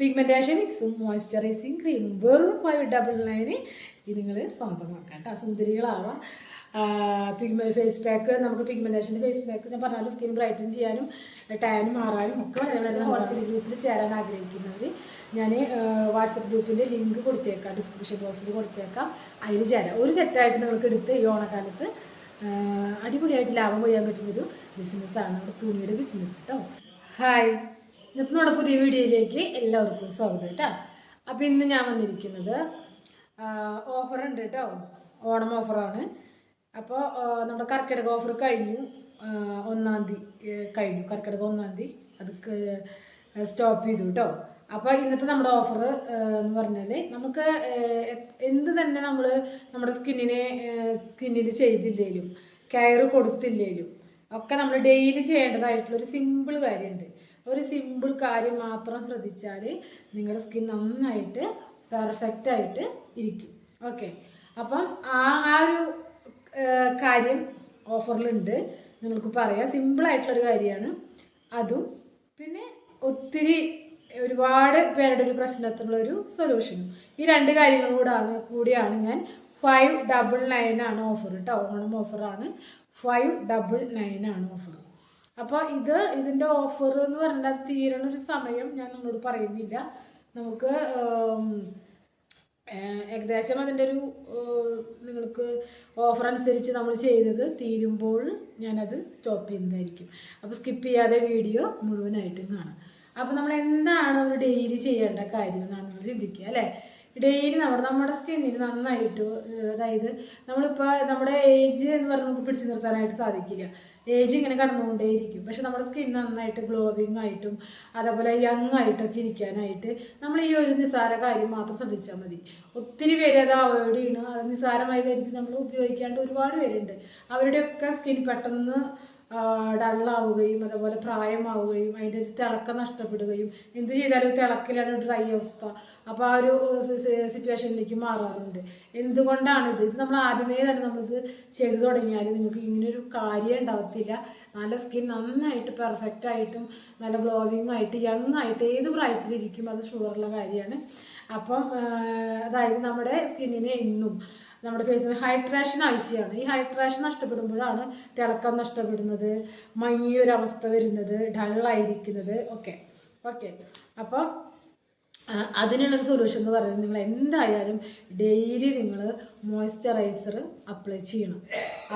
Pigmentation മിക്സും moisturising ക്രീമും വെറും five double nine ഇത് നിങ്ങൾ സ്വന്തമാക്കാം കേട്ടോ സുന്ദരികളാവാം. പിഗ്മെ ഫേസ് പാക്ക് നമുക്ക് പിഗ്മെന്റേഷന്റെ ഫേസ് പാക്ക് ഞാൻ പറഞ്ഞാലും സ്കിൻ ബ്രൈറ്റൻ ചെയ്യാനും ടാൻ മാറാനും ഒക്കെ വളരെ ഗ്രൂപ്പിൽ ചേരാൻ ആഗ്രഹിക്കുന്നവർ ഞാൻ വാട്സപ്പ് ഗ്രൂപ്പിന്റെ ലിങ്ക് കൊടുത്തേക്കാം ഡിസ്ക്രിപ്ഷൻ ബോക്സിൽ കൊടുത്തേക്കാം. അതിൽ ചേരാം. ഒരു സെറ്റായിട്ട് നിങ്ങൾക്ക് എടുത്ത് ഈ ഓണക്കാലത്ത് അടിപൊളിയായിട്ട് ലാഭം കൊയ്യാൻ പറ്റുന്നൊരു ബിസിനസ്സാണ് നമ്മുടെ തുണിയുടെ ബിസിനസ് കേട്ടോ ഹായ് ഇന്നത്തെ പുതിയ വീഡിയോയിലേക്ക് എല്ലാവർക്കും സ്വാഗതം കേട്ടോ. അപ്പോൾ ഇന്ന് ഞാൻ വന്നിരിക്കുന്നത് ഓഫറുണ്ട് കേട്ടോ. ഓണം ഓഫറാണ് അപ്പോൾ നമ്മുടെ കർക്കിടക ഓഫർ കഴിഞ്ഞു. ഒന്നാം തീയതി കഴിഞ്ഞു. കർക്കിടക ഒന്നാം തീയതി അത് സ്റ്റോപ്പ് ചെയ്തു കേട്ടോ. അപ്പോൾ ഇന്നത്തെ നമ്മുടെ ഓഫർ എന്ന് പറഞ്ഞാൽ നമുക്ക് എന്ത് തന്നെ നമ്മൾ നമ്മുടെ സ്കിന്നിനെ സ്കിന്നിൽ ചെയ്തില്ലേലും കെയർ കൊടുത്തില്ലേലും ഒക്കെ നമ്മൾ ഡെയിലി ചെയ്യേണ്ടതായിട്ടുള്ള ഒരു സിമ്പിൾ കാര്യമുണ്ട്. ഒരു സിമ്പിൾ കാര്യം മാത്രം ശ്രദ്ധിച്ചാൽ നിങ്ങളുടെ സ്കിൻ നന്നായിട്ട് പെർഫെക്റ്റ് ആയിട്ട് ഇരിക്കും. ഓക്കെ അപ്പം ആ ആ ഒരു കാര്യം ഓഫറിലുണ്ട് നിങ്ങൾക്ക് പറയാം. സിമ്പിളായിട്ടുള്ളൊരു കാര്യമാണ്. അതും പിന്നെ ഒത്തിരി ഒരുപാട് പേരുടെ ഒരു പ്രശ്നത്തിനുള്ളൊരു സൊല്യൂഷനും ഈ രണ്ട് കാര്യങ്ങളും കൂടാണ് കൂടിയാണ് ഞാൻ ഫൈവ് ഡബിൾ നയൻ ആണ് ഓഫർ കേട്ടോ ഓണം ഓഫറാണ് ഫൈവ് ഡബിൾ നയൻ ആണ് ഓഫർ അപ്പോൾ ഇത് ഇതിന്റെ ഓഫർ എന്ന് പറഞ്ഞാൽ തീരണ ഒരു സമയം ഞാൻ നിങ്ങളോട് പറയുന്നില്ല. നമുക്ക് ഏകദേശം അതിന്റെ ഒരു നിങ്ങൾക്ക് ഓഫർ അനുസരിച്ച് നമ്മൾ ചെയ്തത് തീരുമ്പോൾ ഞാനത് സ്റ്റോപ്പ് ചെയ്യുന്നതായിരിക്കും. അപ്പോൾ സ്കിപ്പ് ചെയ്യാതെ വീഡിയോ മുഴുവനായിട്ടും കാണാം. അപ്പോൾ നമ്മൾ എന്താണ് ഒരു ഡെയിലി ചെയ്യേണ്ട കാര്യം എന്നാണ് നമ്മൾ ചിന്തിക്കുക അല്ലേ? ഡെയിലി നമ്മുടെ നമ്മുടെ സ്കിന്നിന് നന്നായിട്ട് അതായത് നമ്മളിപ്പോൾ നമ്മുടെ ഏജ് എന്ന് പറഞ്ഞാൽ നമുക്ക് പിടിച്ചു നിർത്താനായിട്ട് സാധിക്കില്ല. ഏജ് ഇങ്ങനെ കടന്നുകൊണ്ടേയിരിക്കും. പക്ഷെ നമ്മുടെ സ്കിൻ നന്നായിട്ട് ഗ്ലോവിങ് ആയിട്ടും അതേപോലെ യങ് ആയിട്ടൊക്കെ ഇരിക്കാനായിട്ട് നമ്മൾ ഈ ഒരു നിസ്സാര കാര്യം മാത്രം ശ്രദ്ധിച്ചാൽ മതി. ഒത്തിരി പേര് അത് അവോയ്ഡ് ചെയ്യണം. അത് നിസ്സാരമായി കരുതി നമ്മൾ ഉപയോഗിക്കാണ്ട് ഒരുപാട് പേരുണ്ട്. അവരുടെയൊക്കെ സ്കിൻ പെട്ടെന്ന് ഡള്ളാവുകയും അതേപോലെ പ്രായമാവുകയും അതിന്റെ ഒരു തിളക്കം നഷ്ടപ്പെടുകയും എന്ത് ചെയ്താലും തിളക്കിലാണ് ഡ്രൈ അവസ്ഥ. അപ്പോൾ ആ ഒരു സിറ്റുവേഷനിലേക്ക് മാറാറുണ്ട്. എന്തുകൊണ്ടാണിത്? ഇത് നമ്മൾ ആദ്യമേ തന്നെ നമ്മളിത് ചെയ്തു തുടങ്ങിയാൽ നിങ്ങൾക്ക് ഇങ്ങനൊരു കാര്യം ഉണ്ടാവത്തില്ല. നല്ല സ്കിൻ നന്നായിട്ട് പെർഫെക്റ്റ് ആയിട്ടും നല്ല ഗ്ലോവിങ് ആയിട്ട് യങ് ആയിട്ട് ഏത് പ്രായത്തിലിരിക്കും അത് ഷുഗറുള്ള കാര്യമാണ്. അപ്പം അതായത് നമ്മുടെ സ്കിന്നിനെ എന്നും നമ്മുടെ ഫേസിന് ഹൈഡ്രേഷൻ ആവശ്യമാണ്. ഈ ഹൈഡ്രേഷൻ നഷ്ടപ്പെടുമ്പോഴാണ് തിളക്കം നഷ്ടപ്പെടുന്നത് മങ്ങിയൊരവസ്ഥ വരുന്നത് ഡള്ളായിരിക്കുന്നത് ഒക്കെ. ഓക്കെ അപ്പോൾ അതിനുള്ളൊരു സൊല്യൂഷൻ എന്ന് പറയുന്നത് നിങ്ങൾ എന്തായാലും ഡെയിലി നിങ്ങൾ മോയ്സ്ചറൈസർ അപ്ലൈ ചെയ്യണം.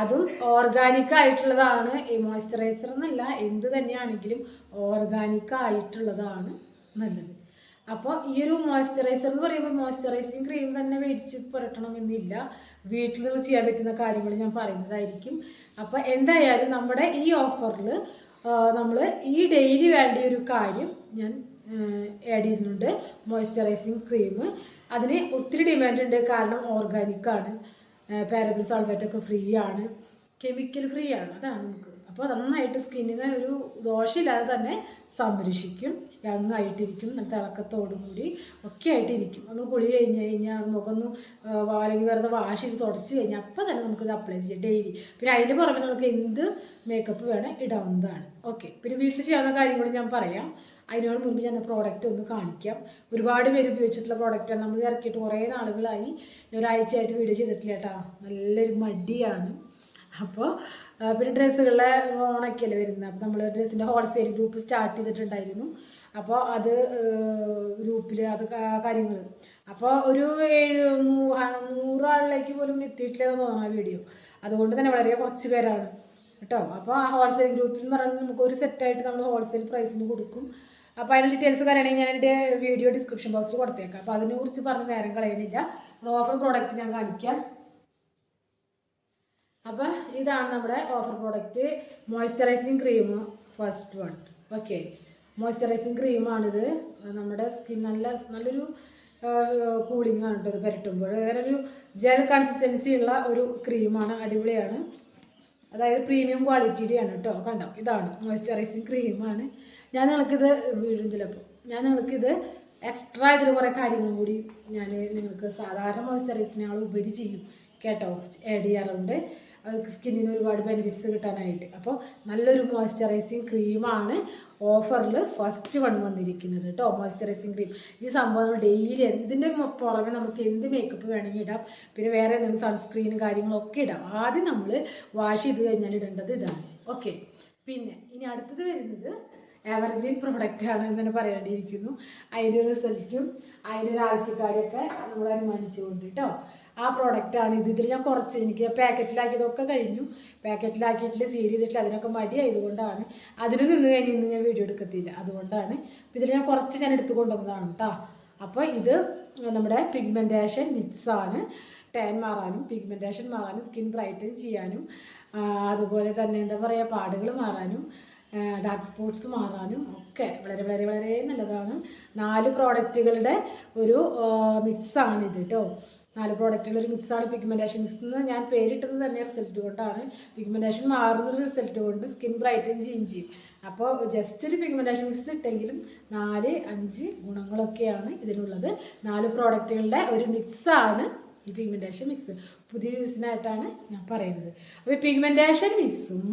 അതും ഓർഗാനിക് ആയിട്ടുള്ളതാണ്. ഈ മോയ്സ്ചറൈസർ എന്നല്ല എന്ത് തന്നെയാണെങ്കിലും ഓർഗാനിക് ആയിട്ടുള്ളതാണ് നല്ലത്. അപ്പോൾ ഈ ഒരു മോയ്സ്ചറൈസർ എന്ന് പറയുമ്പോൾ മോയ്സ്ചറൈസിങ് ക്രീം തന്നെ മേടിച്ച് പുരട്ടണം എന്നില്ല വീട്ടിൽ ചെയ്യാൻ പറ്റുന്ന കാര്യങ്ങൾ ഞാൻ പറയുന്നതായിരിക്കും. അപ്പോൾ എന്തായാലും നമ്മുടെ ഈ ഓഫറിൽ നമ്മൾ ഈ ഡെയിലി വേണ്ട ഒരു കാര്യം ഞാൻ ആഡ് ചെയ്യുന്നുണ്ട്. മോയ്സ്ചറൈസിങ് ക്രീം അതിന് ഒത്തിരി ഡിമാൻഡ് ഉണ്ട്. കാരണം ഓർഗാനിക്കാണ് പാരബിൾ സൾഫേറ്റ് ഒക്കെ ഫ്രീ ആണ്. കെമിക്കൽ ഫ്രീ ആണ്. അതാണ് നമുക്ക് അപ്പോൾ നന്നായിട്ട് സ്കിന്നിനെ ഒരു ദോഷമില്ലാതെ തന്നെ സംരക്ഷിക്കും യങ് നല്ല തിളക്കത്തോടും കൂടി ഒക്കെ ആയിട്ടിരിക്കും. നമ്മൾ കുളി കഴിഞ്ഞ് കഴിഞ്ഞാൽ മുഖമൊന്ന് അല്ലെങ്കിൽ വെറുതെ വാഷ് ചെയ്ത് തുടച്ച് കഴിഞ്ഞാൽ അപ്പോൾ തന്നെ നമുക്കിത് അപ്ലൈ ചെയ്യാം ഡെയിലി പിന്നെ അതിന്റെ പുറമെ നമുക്ക് എന്ത് മേക്കപ്പ് വേണേൽ ഇടാവുന്നതാണ്. ഓക്കെ പിന്നെ വീട്ടിൽ ചെയ്യാവുന്ന കാര്യം കൂടി ഞാൻ പറയാം. അതിനോട് മുമ്പ് ഞാൻ പ്രോഡക്റ്റ് ഒന്ന് കാണിക്കാം. ഒരുപാട് പേര് ഉപയോഗിച്ചിട്ടുള്ള പ്രോഡക്റ്റാണ് നമ്മൾ ഇറക്കിയിട്ട് കുറേ നാളുകളായി. ഒരാഴ്ചയായിട്ട് വീഡിയോ ചെയ്തിട്ടില്ല കേട്ടോ. നല്ലൊരു മടിയാണ്. അപ്പോൾ പിന്നെ ഡ്രസ്സുകളെ ഓണൊക്കെയല്ലേ വരുന്നത്? അപ്പോൾ നമ്മൾ ഡ്രസ്സിന്റെ ഹോൾസെയിൽ ഗ്രൂപ്പ് സ്റ്റാർട്ട് ചെയ്തിട്ടുണ്ടായിരുന്നു. അപ്പോൾ അത് ഗ്രൂപ്പിൽ അത് കാര്യങ്ങൾ അപ്പോൾ ഒരു ഏഴ് നൂറാളിലേക്ക് പോലും എത്തിയിട്ടില്ലെന്ന് തോന്നുന്നു ആ വീഡിയോ അതുകൊണ്ട് തന്നെ വളരെ കുറച്ച് പേരാണ്. കേട്ടോ? അപ്പോൾ ആ ഹോൾസെയിൽ ഗ്രൂപ്പിൽ എന്ന് പറഞ്ഞാൽ നമുക്ക് ഒരു സെറ്റായിട്ട് നമ്മൾ ഹോൾസെയിൽ പ്രൈസിന് കൊടുക്കും. അപ്പോൾ അതിന്റെ ഡീറ്റെയിൽസ് കാര്യമാണെങ്കിൽ ഞാൻ എന്റെ വീഡിയോ ഡിസ്ക്രിപ്ഷൻ ബോക്സിൽ കൊടുത്തേക്കാം. അപ്പോൾ അതിനെക്കുറിച്ച് പറഞ്ഞ് നേരം കളയണില്ല. ഓഫർ പ്രോഡക്റ്റ് ഞാൻ കാണിക്കാം. അപ്പോൾ ഇതാണ് നമ്മുടെ offer product moisturising cream first one okay moisturising ക്രീമാണിത് നമ്മുടെ സ്കിൻ നല്ല നല്ലൊരു കൂളിംഗ് ആണ് കേട്ടോ പുരട്ടുമ്പോൾ. വേറെ ഒരു ജെൽ കൺസിസ്റ്റൻസി ഉള്ള ഒരു ക്രീമാണ് അടിപൊളിയാണ്. അതായത് പ്രീമിയം ക്വാളിറ്റിയുടെയാണ് കേട്ടോ. കണ്ടോ? ഇതാണ് മോയ്സ്ചറൈസിങ് ക്രീമാണ് ഞാൻ നിങ്ങൾക്കിത് വീഴും ചിലപ്പോൾ ഞാൻ നിങ്ങൾക്കിത് എക്സ്ട്രാ ഇതിൽ കുറേ കാര്യങ്ങളും കൂടി ഞാൻ നിങ്ങൾക്ക് സാധാരണ മോയ്സ്ചറൈസിനേക്കാൾ ഉപരി ചെയ്യും. കേട്ടോ? ആഡ് ചെയ്യാറുണ്ട്. സ്കിന്നിന് ഒരുപാട് ബെനിഫിറ്റ്സ് കിട്ടാനായിട്ട്. അപ്പോൾ നല്ലൊരു മോയ്സ്ചറൈസിങ് ക്രീമാണ് ഓഫറിൽ ഫസ്റ്റ് വൺ വന്നിരിക്കുന്നത് കേട്ടോ മോയ്സ്ചറൈസിങ് ക്രീം ഈ സംഭവം നമ്മൾ ഡെയിലി ഇതിന്റെ പുറമെ നമുക്ക് എന്ത് മേക്കപ്പ് വേണമെങ്കിൽ ഇടാം. പിന്നെ വേറെ എന്തെങ്കിലും സൺസ്ക്രീനും കാര്യങ്ങളൊക്കെ ഇടാം. ആദ്യം നമ്മൾ വാഷ് ചെയ്ത് കഴിഞ്ഞാൽ ഇടേണ്ടത് ഇതാണ്. ഓക്കെ പിന്നെ ഇനി അടുത്തത് വരുന്നത് എവർഗ്രീൻ പ്രോഡക്റ്റ് ആണ് എന്ന് തന്നെ പറയേണ്ടിയിരിക്കുന്നു. അതിന്റെ റിസൾട്ടും അതിന്റെ ഒരു ആവശ്യക്കാരൊക്കെ നമ്മൾ അനുമാനിച്ചുകൊണ്ട് കേട്ടോ ആ പ്രോഡക്റ്റാണ് ഇത് ഇതിൽ ഞാൻ കുറച്ച് എനിക്ക് പാക്കറ്റിലാക്കിയതൊക്കെ കഴിഞ്ഞു. പാക്കറ്റിലാക്കിയിട്ട് സീൽ ചെയ്തിട്ടില്ല. അതിനൊക്കെ മടി ആയതുകൊണ്ടാണ് അതിന് നിന്ന് കഴിഞ്ഞ് ഇന്ന് ഞാൻ വീഡിയോ എടുക്കത്തില്ല. അതുകൊണ്ടാണ്. ഇതിൽ ഞാൻ കുറച്ച് ഞാൻ എടുത്തു കൊണ്ടുവന്നതാണ് കേട്ടോ അപ്പോൾ ഇത് നമ്മുടെ പിഗ്മെന്റേഷൻ മിക്സാണ് ടാൻ മാറാനും പിഗ്മെന്റേഷൻ മാറാനും സ്കിൻ ബ്രൈറ്റൻ ചെയ്യാനും അതുപോലെ തന്നെ എന്താ പറയുക പാടുകൾ മാറാനും ഡാർക്ക് സ്പോട്ട്സ് മാറാനും ഒക്കെ വളരെ വളരെ വളരെ നല്ലതാണ്. നാല് പ്രോഡക്റ്റുകളുടെ ഒരു മിക്സാണ് ഇത് കേട്ടോ നാല് പ്രോഡക്റ്റുകൾ ഒരു മിക്സാണ് പിഗ്മെന്റേഷൻ മിക്സ് എന്ന് ഞാൻ പേരിട്ടത് തന്നെ റിസൾട്ട് കൊണ്ടാണ്. പിഗ്മെന്റേഷൻ മാറുന്നൊരു റിസൾട്ട് കൊണ്ട് സ്കിൻ ബ്രൈറ്റൻ ചെയ്യും ചെയ്യും. അപ്പോൾ ജസ്റ്റ് ഒരു പിഗ്മെന്റേഷൻ മിക്സ് ഇട്ടെങ്കിലും നാല് അഞ്ച് ഗുണങ്ങളൊക്കെയാണ് ഇതിനുള്ളത്. നാല് പ്രോഡക്റ്റുകളുടെ ഒരു മിക്സാണ് ഈ പിഗ്മെന്റേഷൻ മിക്സ് പുതിയ യൂസിനായിട്ടാണ് ഞാൻ പറയുന്നത്. അപ്പോൾ പിഗ്മെന്റേഷൻ മിക്സും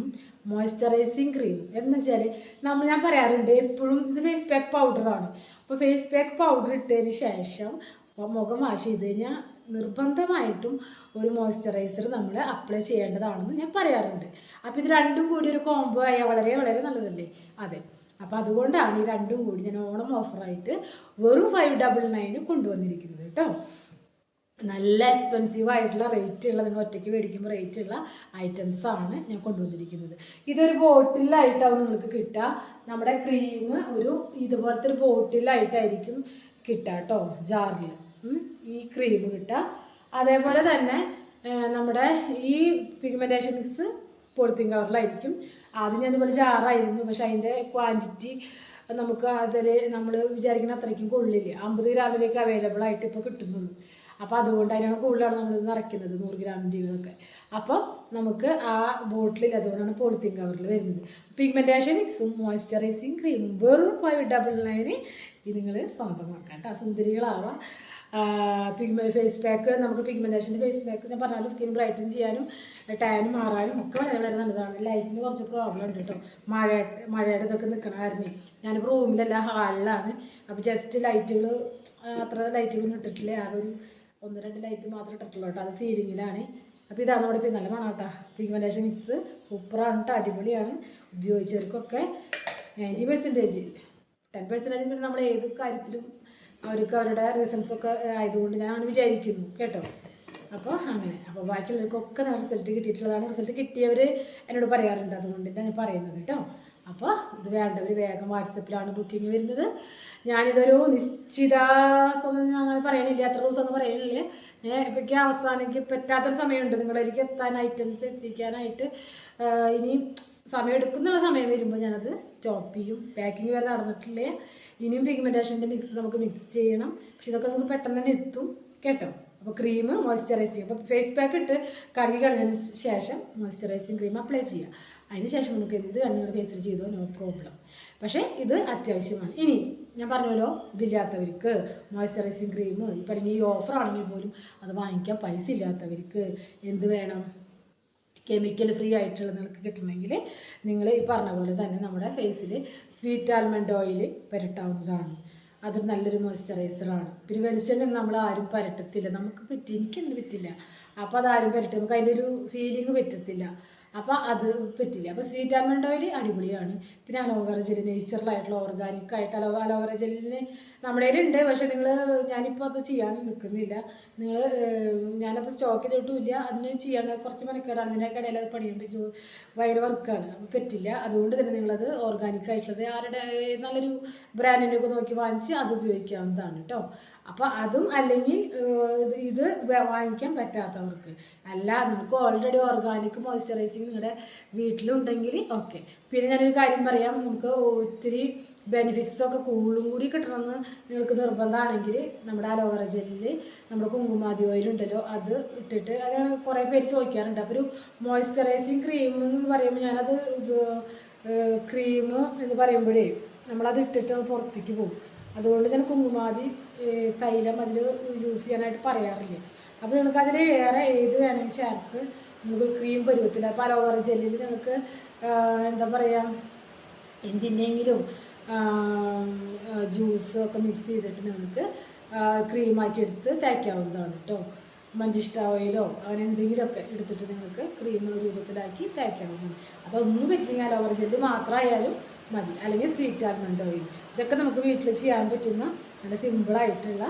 മോയ്സ്ചറൈസിങ് ക്രീം എന്ന് വെച്ചാൽ നമ്മൾ ഞാൻ പറയാറുണ്ട് എപ്പോഴും ഇത് ഫേസ് പാക്ക് പൗഡറാണ് അപ്പോൾ ഫേസ് പാക്ക് പൗഡർ ഇട്ടതിന് ശേഷം അപ്പോൾ മുഖം വാഷ് ചെയ്ത് കഴിഞ്ഞാൽ നിർബന്ധമായിട്ടും ഒരു മോയ്സ്ചറൈസർ നമ്മൾ അപ്ലൈ ചെയ്യേണ്ടതാണെന്ന് ഞാൻ പറയാറുണ്ട്. അപ്പോൾ ഇത് രണ്ടും കൂടി ഒരു കോംബോ ആയാൽ വളരെ വളരെ നല്ലതല്ലേ? അതെ. അപ്പോൾ അതുകൊണ്ടാണ് ഈ രണ്ടും കൂടി ഞാൻ ഓണം ഓഫറായിട്ട് വെറും ഫൈവ് ഡബിൾ നയന് കൊണ്ടുവന്നിരിക്കുന്നത് കേട്ടോ. നല്ല എക്സ്പെൻസീവ് ആയിട്ടുള്ള റേറ്റ് ഉള്ള നിങ്ങൾ ഒറ്റയ്ക്ക് മേടിക്കുമ്പോൾ റേറ്റ് ഉള്ള ഐറ്റംസ് ആണ് ഞാൻ കൊണ്ടുവന്നിരിക്കുന്നത്. ഇതൊരു ബോട്ടിലായിട്ടാവും നിങ്ങൾക്ക് കിട്ടുക. നമ്മുടെ ക്രീം ഒരു ഇതുപോലത്തെ ഒരു ബോട്ടിലായിട്ടായിരിക്കും കിട്ടുക കേട്ടോ ജാറിൽ ഈ ക്രീം കിട്ടുക. അതേപോലെ തന്നെ നമ്മുടെ ഈ പിഗ്മെന്റേഷൻ മിക്സ് പോളിത്തീൻ കവറിലായിരിക്കും ആദ്യം ഞാൻ ഇതുപോലെ ജാറായിരുന്നു പക്ഷെ അതിന്റെ ക്വാണ്ടിറ്റി നമുക്ക് അതിൽ നമ്മൾ വിചാരിക്കുന്ന അത്രയ്ക്കും കൊള്ളില്ല. അമ്പത് ഗ്രാമിലേക്ക് അവൈലബിൾ ആയിട്ട് ഇപ്പോൾ കിട്ടുന്നുള്ളൂ. അപ്പോൾ അതുകൊണ്ട് അതിനാണ് കൂടുതലാണ് നമ്മൾ നിറയ്ക്കുന്നത് നൂറ് ഗ്രാമിന്റെ ഇതൊക്കെ അപ്പം നമുക്ക് ആ ബോട്ടിലിൽ അതുകൊണ്ടാണ് പോളിത്തീൻ കവറിൽ വരുന്നത്. പിഗ്മെന്റേഷൻ മിക്സും മോയ്സ്ചറൈസിങ് ക്രീമും വെറും ഫൈവ് ഡബിൾ നയന് ഇത് നിങ്ങൾ സ്വന്തമാക്കാം കേട്ടോ. സുന്ദരികളാവാം. പിഗ്മെ ഫേസ് പാക്ക് നമുക്ക് പിഗ്മെന്റേഷന്റെ ഫേസ് പാക്ക് ഞാൻ പറഞ്ഞാലും സ്കിൻ ബ്രൈറ്റൻ ചെയ്യാനും ടാൻ മാറാനും ഒക്കെ വളരെ വളരെ നല്ലതാണ്. ലൈറ്റിന് കുറച്ച് പ്രോബ്ലം ഉണ്ട് കേട്ടോ. മഴ മഴയുടെ ഇതൊക്കെ നിൽക്കണമായിരുന്നു ഞാനിപ്പോൾ റൂമിലെല്ലാം ഹാളിലാണ് അപ്പോൾ ജസ്റ്റ് ലൈറ്റുകൾ അത്ര ലൈറ്റുകളൊന്നും ഇട്ടിട്ടില്ല. ആ ഒരു ഒന്ന് രണ്ട് ലൈറ്റ് മാത്രം ഇട്ടിട്ടുള്ളൂ കേട്ടോ. അത് സീലിങ്ങിലാണ് അപ്പോൾ ഇതാണ് നമ്മുടെ ഇപ്പോൾ നല്ല മണം പിഗ്മെന്റേഷൻ മിക്സ് സൂപ്പറാണ് കേട്ടോ അടിപൊളിയാണ്. ഉപയോഗിച്ചവർക്കൊക്കെ നയന്റി പെർസെന്റേജ് ടെൻ പെർസെന്റേജ് നമ്മൾ ഏത് കാര്യത്തിലും അവർക്ക് അവരുടെ റീസൺസ് ഒക്കെ ആയതുകൊണ്ട് ഞാൻ വിചാരിക്കുന്നു കേട്ടോ? അപ്പോൾ അങ്ങനെ. അപ്പോൾ ബാക്കിയുള്ളവർക്കൊക്കെ നല്ല റിസൾട്ട് കിട്ടിയിട്ടുള്ളതാണ്. റിസൾട്ട് കിട്ടിയവർ എന്നോട് പറയാറുണ്ട്. അതുകൊണ്ട് ഞാൻ പറയുന്നത് കേട്ടോ? അപ്പോൾ ഇത് വേണ്ടവർ വേഗം വാട്സപ്പിലാണ് ബുക്കിംഗ് വരുന്നത്. ഞാനിതൊരു നിശ്ചിത സമയം അങ്ങനെ പറയണില്ല. എത്ര ദിവസം ഒന്നും പറയണില്ല. ഞാൻ ഇപ്പോഴേക്ക് അവസാനിക്ക് പറ്റാത്തൊരു സമയമുണ്ട്. നിങ്ങളിലേക്ക് എത്താൻ ഐറ്റംസ് എത്തിക്കാനായിട്ട്. ഇനി സമയം എടുക്കുന്നുള്ള സമയം വരുമ്പോൾ ഞാനത് സ്റ്റോപ്പ് ചെയ്യും. പാക്കിംഗ് വരെ നടന്നിട്ടില്ലേ? ഇനിയും പിഗ്മെന്റേഷന്റെ മിക്സ് നമുക്ക് മിക്സ് ചെയ്യണം. പക്ഷെ ഇതൊക്കെ നമുക്ക് പെട്ടെന്ന് തന്നെ എത്തും. കേട്ടോ? അപ്പോൾ ക്രീം മോയ്സ്ചറൈസ് ചെയ്യും. അപ്പോൾ ഫേസ് പാക്ക് ഇട്ട് കഴുകി കളഞ്ഞതിന് ശേഷം മോയ്സ്ചറൈസിങ് ക്രീം അപ്ലൈ ചെയ്യുക അതിന് ശേഷം നമുക്ക് എന്ത് വേണമെങ്കിലും ഫേസിൽ ചെയ്തോ നോ പ്രോബ്ലം പക്ഷേ ഇത് അത്യാവശ്യമാണ്. ഇനി ഞാൻ പറഞ്ഞല്ലോ ഇതില്ലാത്തവർക്ക് മോയ്സ്ചറൈസിങ് ക്രീം ഇപ്പം അല്ലെങ്കിൽ ഈ ഓഫർ ആണെങ്കിൽ പോലും അത് വാങ്ങിക്കാൻ പൈസ ഇല്ലാത്തവർക്ക് എന്ത് വേണം? കെമിക്കൽ ഫ്രീ ആയിട്ടുള്ള നിങ്ങൾക്ക് കിട്ടണമെങ്കിൽ നിങ്ങൾ ഈ പറഞ്ഞ പോലെ തന്നെ നമ്മുടെ ഫേസിൽ സ്വീറ്റ് ആൽമണ്ട് ഓയിൽ പുരട്ടാവുന്നതാണ്. അത് നല്ലൊരു മോയ്സ്ചറൈസറാണ് പിന്നെ വെളിച്ചെണ്ണ നമ്മൾ ആരും പുരട്ടത്തില്ല. നമുക്ക് പറ്റി എനിക്കൊന്നും പറ്റില്ല. അപ്പോൾ ആരും പുരട്ടും നമുക്ക് അതിന്റെ ഒരു ഫീലിംഗ് പറ്റത്തില്ല. അപ്പോൾ അത് പറ്റില്ല. അപ്പോൾ സ്വീറ്റ് ആൽമണ്ട് ഓയിൽ അടിപൊളിയാണ്. പിന്നെ അലോവേറ ജെൽ നേച്ചറലായിട്ടുള്ള ഓർഗാനിക് ആയിട്ട് അലോ അലോവേറ ജെല്ലിന് നമ്മുടെ കയ്യിലുണ്ട് പക്ഷെ നിങ്ങൾ ഞാനിപ്പോൾ അത് ചെയ്യാൻ നിൽക്കുന്നില്ല നിങ്ങൾ ഞാനപ്പോൾ സ്റ്റോക്ക് ചെയ്തിട്ടുമില്ല. അതിന് ചെയ്യാൻ കുറച്ച് മെനക്കേടാണ്. അതിന്റെ ഇടയിൽ അത് പണിയാൻ പറ്റും വൈഡ് വർക്കാണ് അപ്പോൾ പറ്റില്ല. അതുകൊണ്ട് തന്നെ നിങ്ങളത് ഓർഗാനിക് ആയിട്ടുള്ളത്. ആരുടെ നല്ലൊരു ബ്രാൻഡിന്റെ ഒക്കെ നോക്കി വാങ്ങിച്ച് അത് ഉപയോഗിക്കാവുന്നതാണ് കേട്ടോ അപ്പോൾ അതും അല്ലെങ്കിൽ ഇത് വാങ്ങിക്കാൻ പറ്റാത്തവർക്ക്. അല്ല നമുക്ക് ഓൾറെഡി ഓർഗാനിക് മോയ്സ്ചറൈസിങ് നിങ്ങളുടെ വീട്ടിലുണ്ടെങ്കിൽ ഓക്കെ പിന്നെ ഞാനൊരു കാര്യം പറയാം. നമുക്ക് ഒത്തിരി ബെനിഫിറ്റ്സ് ഒക്കെ കൂടുതലും കൂടി കിട്ടണമെന്ന് നിങ്ങൾക്ക് നിർബന്ധമാണെങ്കിൽ നമ്മുടെ അലോവേറ ജെല്ലിൽ നമ്മുടെ കുങ്കുമാതി ഓയിൽ ഉണ്ടല്ലോ അത് ഇട്ടിട്ട് അതാണ് കുറേ പേര് ചോദിക്കാറുണ്ട്. അപ്പോൾ ഒരു മോയ്സ്ചറൈസിങ് ക്രീം എന്ന് പറയുമ്പോൾ ഞാനത് ക്രീം എന്ന് പറയുമ്പോഴേ നമ്മളത് ഇട്ടിട്ട് പുറത്തേക്ക് പോകും. അതുകൊണ്ട് ഞാൻ കുങ്കുമാതി തൈലം അതിൽ യൂസ് ചെയ്യാനായിട്ട് പറയാറില്ല. അപ്പോൾ നിങ്ങൾക്ക് അതിൽ വേറെ ഏത് വേണമെങ്കിൽ ചേർത്ത് നമുക്ക് ക്രീം പരുവത്തില്ല അപ്പോൾ അലോവേറ ജെല്ലിൽ നമുക്ക് എന്താ പറയുക എന്തിനെങ്കിലും ജ്യൂസ് ഒക്കെ മിക്സ് ചെയ്തിട്ട് നിങ്ങൾക്ക് ക്രീമാക്കി എടുത്ത് തേക്കാവുന്നതാണ് കേട്ടോ മഞ്ചിഷ്ട ഓയിലോ അങ്ങനെ എന്തെങ്കിലുമൊക്കെ എടുത്തിട്ട് നിങ്ങൾക്ക് ക്രീം രൂപത്തിലാക്കി തേക്കാവുന്നതാണ്. അതൊന്നും പറ്റില്ലെങ്കിൽ അലോവറ ജെല്ല് മാത്രമായാലും മതി. അല്ലെങ്കിൽ സ്വീറ്റ് ആൽമണ്ട് ഓയിൽ ഇതൊക്കെ നമുക്ക് വീട്ടിൽ ചെയ്യാൻ പറ്റുന്ന നല്ല സിമ്പിളായിട്ടുള്ള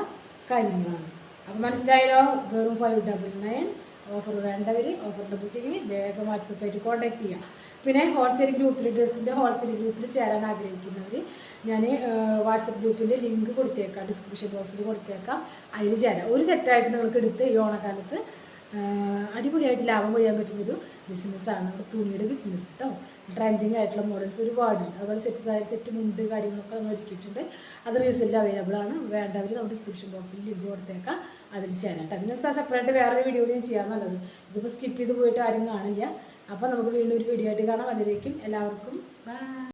കാര്യങ്ങളാണ്. അപ്പം മനസ്സിലായല്ലോ? വെറും ഫൈവ് ഡബിൾ നയൻ ഓഫർ വേണ്ടവർ ഓഫറിന്റെ ബുക്കിങ്ങിന് വേഗം വാട്സപ്പായിട്ട് കോൺടാക്ട് ചെയ്യുക പിന്നെ ഹോൾസെയിൽ ഗ്രൂപ്പിൽ ഡ്രസ്സിന്റെ ഹോൾസെയിൽ ഗ്രൂപ്പിൽ ചേരാൻ ആഗ്രഹിക്കുന്നവർ ഞാൻ വാട്സപ്പ് ഗ്രൂപ്പിന്റെ ലിങ്ക് കൊടുത്തേക്കാം ഡിസ്ക്രിപ്ഷൻ ബോക്സിൽ കൊടുത്തേക്കാം. അതിൽ ചേരാം. ഒരു സെറ്റായിട്ട് നിങ്ങൾക്ക് എടുത്ത് ഈ ഓണക്കാലത്ത് അടിപൊളിയായിട്ട് ലാഭം കൊയ്യാൻ പറ്റുന്നൊരു ബിസിനസ്സാണ് നമ്മുടെ തുണിയുടെ ബിസിനസ് കേട്ടോ ട്രെൻഡിങ് ആയിട്ടുള്ള മോഡൽസ് ഒരുപാടുണ്ട് അതുപോലെ സെറ്റ് സെറ്റ് മുണ്ട് കാര്യങ്ങളൊക്കെ നമ്മൾ ഒരുക്കിയിട്ടുണ്ട്. അത് റീസെന്റ് അവൈലബിൾ ആണ്. വേണ്ടവർ നമ്മുടെ ഡിസ്ക്രിപ്ഷൻ ബോക്സിൽ ലിങ്ക് കൊടുത്തേക്കാം. അതിൽ കേട്ടോ. അതിന് സെപ്പറേറ്റ് വേറൊരു വീഡിയോ കൂടി ചെയ്യാൻ നല്ലത് ഇതിപ്പോൾ സ്കിപ്പ് ചെയ്ത് പോയിട്ട് ആരും കാണില്ല. അപ്പോൾ നമുക്ക് വീണ്ടും ഒരു വീഡിയോ ആയിട്ട് കാണാം. അതിലേക്കും എല്ലാവർക്കും ബൈ